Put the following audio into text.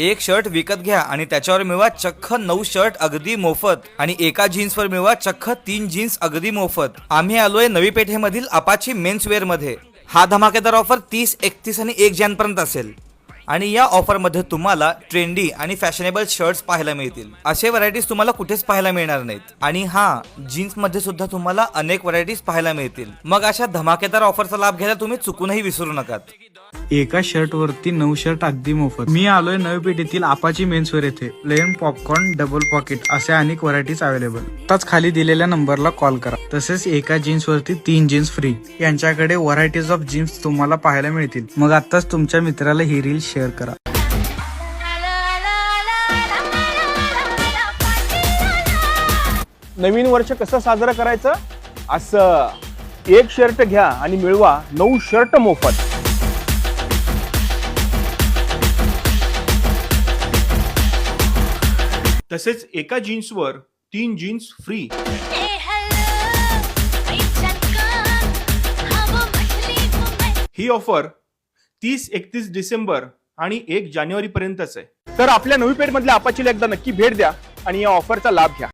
एक शर्ट विकत घ्या आणि त्याच्यावर मिळवा चक्क नऊ शर्ट अगदी मोफत. आणि एका जीन्सवर मिळवा चक्क तीन जीन्स अगदी मोफत. आम्ही आलोय नवी पेठेमधील अपाची मेन्स वेअरमध्ये हा धमाकेदार ऑफर तीस एकतीस आणि एक जॅन पर्यंत असेल. आणि या ऑफरमध्ये तुम्हाला ट्रेंडी आणि फॅशनेबल शर्ट्स पाहायला मिळतील. असे व्हरायटीज तुम्हाला कुठेच पाहायला मिळणार नाहीत. आणि हा जीन्समध्ये सुद्धा तुम्हाला अनेक व्हरायटीज पाहायला मिळतील. मग अशा धमाकेदार ऑफरचा लाभ घ्यायला तुम्ही चुकूनही विसरू नकात. एका शर्ट वरती नऊ शर्ट अगदी मोफत. मी आलोय नवी पेठेतील आपाची मेन्सवर येथे. प्लेन पॉपकॉर्न डबल पॉकेट असे अनेक व्हरायटीज अवेलेबल आताच खाली दिलेल्या नंबरला कॉल करा. तसेच एका जीन्स वरती तीन जीन्स फ्री यांच्याकडे व्हरायटीज ऑफ जीन्स तुम्हाला पाहायला मिळतील. मग आताच तुमच्या मित्राला ही रील शेअर करा. नवीन वर्ष कसं साजरं करायचं? असं. एक शर्ट घ्या आणि मिळवा नऊ शर्ट मोफत. तसेच एका जीन्सवर तीन जीन्स फ्री ही ऑफर तीस एकतीस डिसेंबर आणि एक जानेवारी पर्यंतच आहे. तर आपल्या नवी पेठ मधल्या आपाचीला एकदा नक्की भेट द्या आणि या ऑफरचा लाभ घ्या.